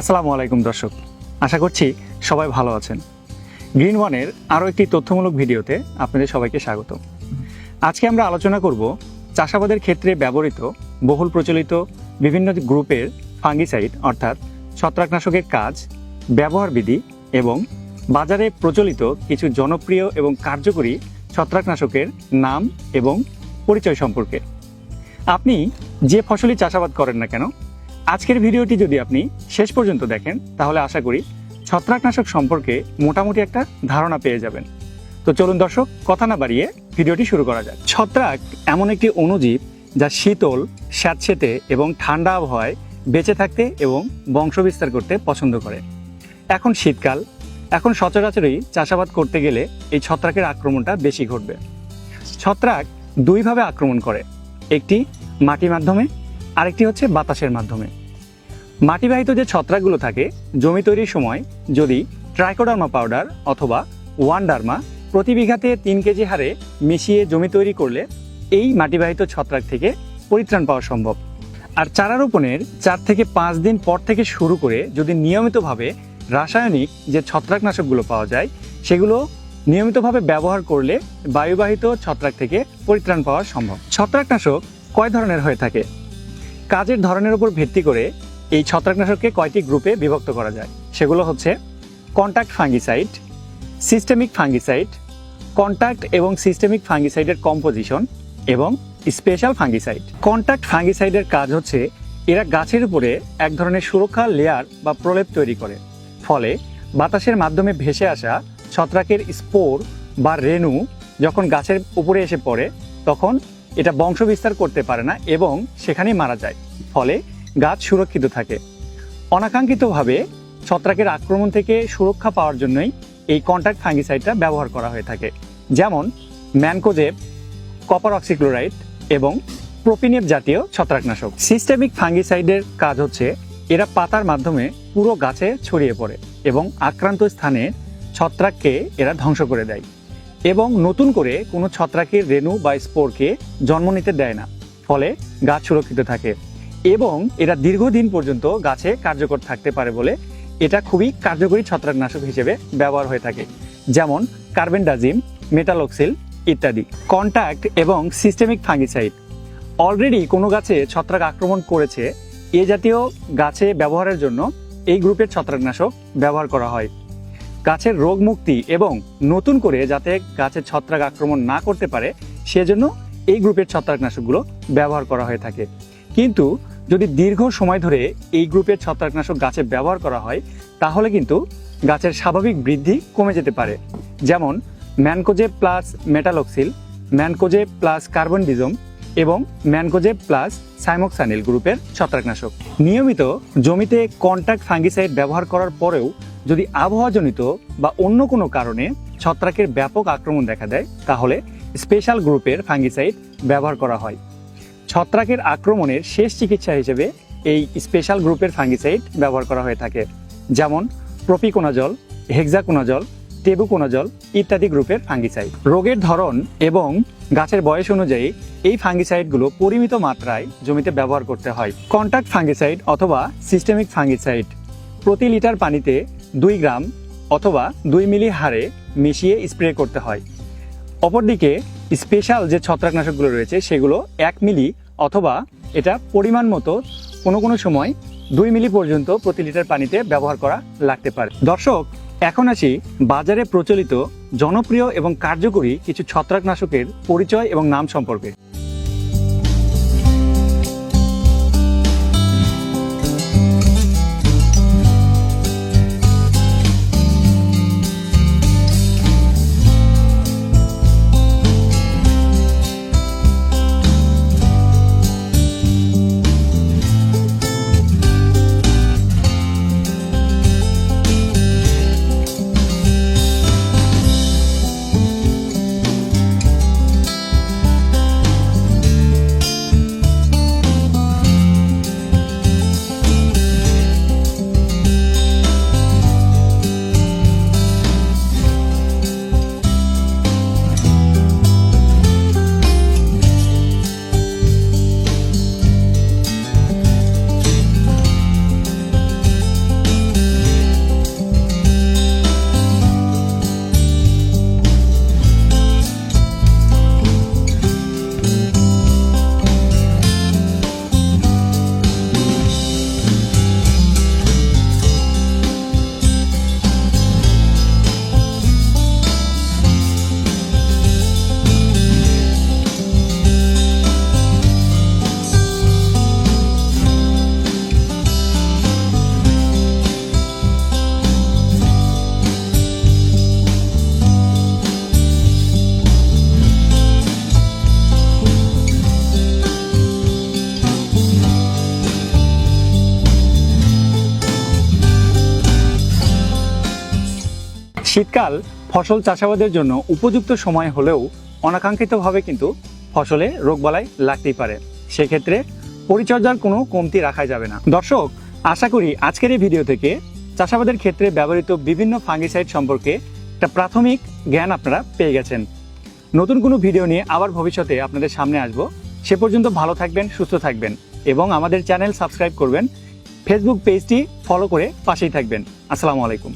আসসালামু আলাইকুম দর্শক। আশা করছি সবাই ভালো আছেন। গ্রিন ওয়ানের আরও একটি তথ্যমূলক ভিডিওতে আপনাদের সবাইকে স্বাগত। আজকে আমরা আলোচনা করব চাষাবাদের ক্ষেত্রে ব্যবহৃত বহুল প্রচলিত বিভিন্ন গ্রুপের ফাঙ্গিসাইড, অর্থাৎ ছত্রাকনাশকের কাজ, ব্যবহার বিধি এবং বাজারে প্রচলিত কিছু জনপ্রিয় এবং কার্যকরী ছত্রাকনাশকের নাম এবং পরিচয় সম্পর্কে। আপনি যে ফসলই চাষাবাদ করেন না কেন আজকের ভিডিওটি যদি আপনি শেষ পর্যন্ত দেখেন, তাহলে আশা করি ছত্রাকনাশক সম্পর্কে মোটামুটি একটা ধারণা পেয়ে যাবেন। তো চলুন দর্শক, কথা না বাড়িয়ে ভিডিওটি শুরু করা যাক। ছত্রাক এমন একটি অণুজীব যা শীতল, স্যাঁতসেতে এবং ঠান্ডা আবহাওয়ায় বেঁচে থাকতে এবং বংশবিস্তার করতে পছন্দ করে। এখন শীতকাল, এখন সচরাচরই চাষাবাদ করতে গেলে এই ছত্রাকের আক্রমণটা বেশি ঘটবে। ছত্রাক দুইভাবে আক্রমণ করে, একটি মাটির মাধ্যমে আরেকটি হচ্ছে বাতাসের মাধ্যমে। মাটিবাহিত যে ছত্রাকগুলো থাকে, জমি তৈরির সময় যদি ট্রাইকোডার্মা পাউডার অথবা ওয়ানডার্মা প্রতি বিঘাতে তিন কেজি হারে মিশিয়ে জমি তৈরি করলে এই মাটিবাহিত ছত্রাক থেকে পরিত্রাণ পাওয়া সম্ভব। আর চারা রোপণের চার থেকে পাঁচ দিন পর থেকে শুরু করে যদি নিয়মিতভাবে রাসায়নিক যে ছত্রাকনাশকগুলো পাওয়া যায়, সেগুলো নিয়মিতভাবে ব্যবহার করলে বায়ুবাহিত ছত্রাক থেকে পরিত্রাণ পাওয়া সম্ভব। ছত্রাকনাশক কয় ধরনের হয়ে থাকে? কাজের ধরনের উপর ভিত্তি করে এই ছত্রাকনাশককে কয়টি গ্রুপে বিভক্ত করা যায়? সেগুলো হচ্ছে contact fungicide systemic fungicide contact এবং সিস্টেমিক ফাঙ্গিসাইডের কম্পোজিশন এবং স্পেশাল ফাঙ্গিসাইড কন্ট্যাক্ট ফাঙ্গিসাইডের কাজ হচ্ছে এরা গাছের উপরে এক ধরনের সুরক্ষা লেয়ার বা প্রলেপ তৈরি করে। ফলে বাতাসের মাধ্যমে ভেসে আসা ছত্রাকের স্পোর বা রেণু যখন গাছের উপরে এসে পড়ে, তখন এটা বংশ বিস্তার করতে পারে না এবং সেখানেই মারা যায়। ফলে গাছ সুরক্ষিত থাকে। অনাকাঙ্ক্ষিতভাবে ছত্রাকের আক্রমণ থেকে সুরক্ষা পাওয়ার জন্যই এই কন্ট্যাক্ট ফাঙ্গিসাইডটা ব্যবহার করা হয়ে থাকে। যেমন ম্যানকোজেব কপার অক্সিক্লোরাইড এবং প্রোপিনেপ জাতীয় ছত্রাকনাশক। সিস্টেমিক ফাঙ্গিসাইডের কাজ হচ্ছে এরা পাতার মাধ্যমে পুরো গাছে ছড়িয়ে পড়ে এবং আক্রান্ত স্থানে ছত্রাককে এরা ধ্বংস করে দেয়। এবং নতুন করে কোনো ছত্রাকের রেণু বা স্পোরকে জন্ম নিতে দেয় না, ফলে গাছ সুরক্ষিত থাকে এবং এরা দীর্ঘদিন পর্যন্ত গাছে কার্যকর থাকতে পারে বলে এটা খুবই কার্যকরী ছত্রাকনাশক হিসেবে ব্যবহার হয়ে থাকে, যেমন কার্বেন্ডাজিম, মেটালক্সিল ইত্যাদি। কন্ট্যাক্ট এবং সিস্টেমিক ফাঙ্গিসাইড। অলরেডি কোনো গাছে ছত্রাক আক্রমণ করেছে, এ জাতীয় গাছে ব্যবহারের জন্য এই গ্রুপের ছত্রাকনাশক ব্যবহার করা হয়। গাছের রোগ মুক্তি এবং নতুন করে যাতে গাছের ছত্রাক আক্রমণ না করতে পারে, সেজন্য এই গ্রুপের ছত্রাকনাশকগুলো ব্যবহার করা হয়ে থাকে। কিন্তু যদি দীর্ঘ সময় ধরে এই গ্রুপের ছত্রাকনাশক গাছে ব্যবহার করা হয়, তাহলে কিন্তু গাছের স্বাভাবিক বৃদ্ধি কমে যেতে পারে। যেমন mancozeb plus metalaxyl, mancozeb plus carbendazim এবং ম্যানকোজে প্লাস সাইমোক্সানিল গ্রুপের ছত্রাকনাশক। নিয়মিত জমিতে কন্ট্যাক্ট ফাঙ্গিসাইড ব্যবহার করার পরেও যদি আবহাওয়াজনিত বা অন্য কোনো কারণে ছত্রাকের ব্যাপক আক্রমণ দেখা দেয়, তাহলে স্পেশাল গ্রুপের ফাঙ্গিসাইড ব্যবহার করা হয়। ছত্রাকের আক্রমণের শেষ চিকিৎসা হিসেবে এই স্পেশাল গ্রুপের ফাঙ্গিসাইড ব্যবহার করা হয়ে থাকে, যেমন প্রপিকোনাজল, হেক্সাকোনাজল টেবুকোনাজল ইত্যাদি গ্রুপের ফাঙ্গিসাইড। রোগের ধরন এবং গাছের বয়স অনুযায়ী এই ফাঙ্গিসাইডগুলো পরিমিত মাত্রায় জমিতে ব্যবহার করতে হয়। কন্ট্যাক্ট ফাঙ্গিসাইড অথবা সিস্টেমিক ফাঙ্গিসাইড। প্রতি লিটার পানিতে দুই গ্রাম অথবা দুই মিলি হারে মিশিয়ে স্প্রে করতে হয়। অপরদিকে স্পেশাল যে ছত্রাকনাশকগুলো রয়েছে, সেগুলো এক মিলি অথবা এটা পরিমাণ মতো কোনো কোনো সময় দুই মিলি পর্যন্ত প্রতি লিটার পানিতে ব্যবহার করা লাগতে পারে। দর্শক, এখন আসি বাজারে প্রচলিত জনপ্রিয় এবং কার্যকরী কিছু ছত্রাকনাশকের পরিচয় এবং নাম সম্পর্কে। শীতকাল ফসল চাষাবাদের জন্য উপযুক্ত সময় হলেও অনাকাঙ্ক্ষিতভাবে কিন্তু ফসলে রোগবালাই লাগতেই পারে। সেক্ষেত্রে পরিচর্যার কোনো কমতি রাখা যাবে না। দর্শক, আশা করি আজকের এই ভিডিও থেকে চাষাবাদের ক্ষেত্রে ব্যবহৃত বিভিন্ন ফাঙ্গিসাইড সম্পর্কে একটা প্রাথমিক জ্ঞান আপনারা পেয়ে গেছেন। নতুন কোনো ভিডিও নিয়ে আবার ভবিষ্যতে আপনাদের সামনে আসব। সে পর্যন্ত ভালো থাকবেন, সুস্থ থাকবেন এবং আমাদের চ্যানেল সাবস্ক্রাইব করবেন। ফেসবুক পেজটি ফলো করে পাশেই থাকবেন। আসসালামু আলাইকুম।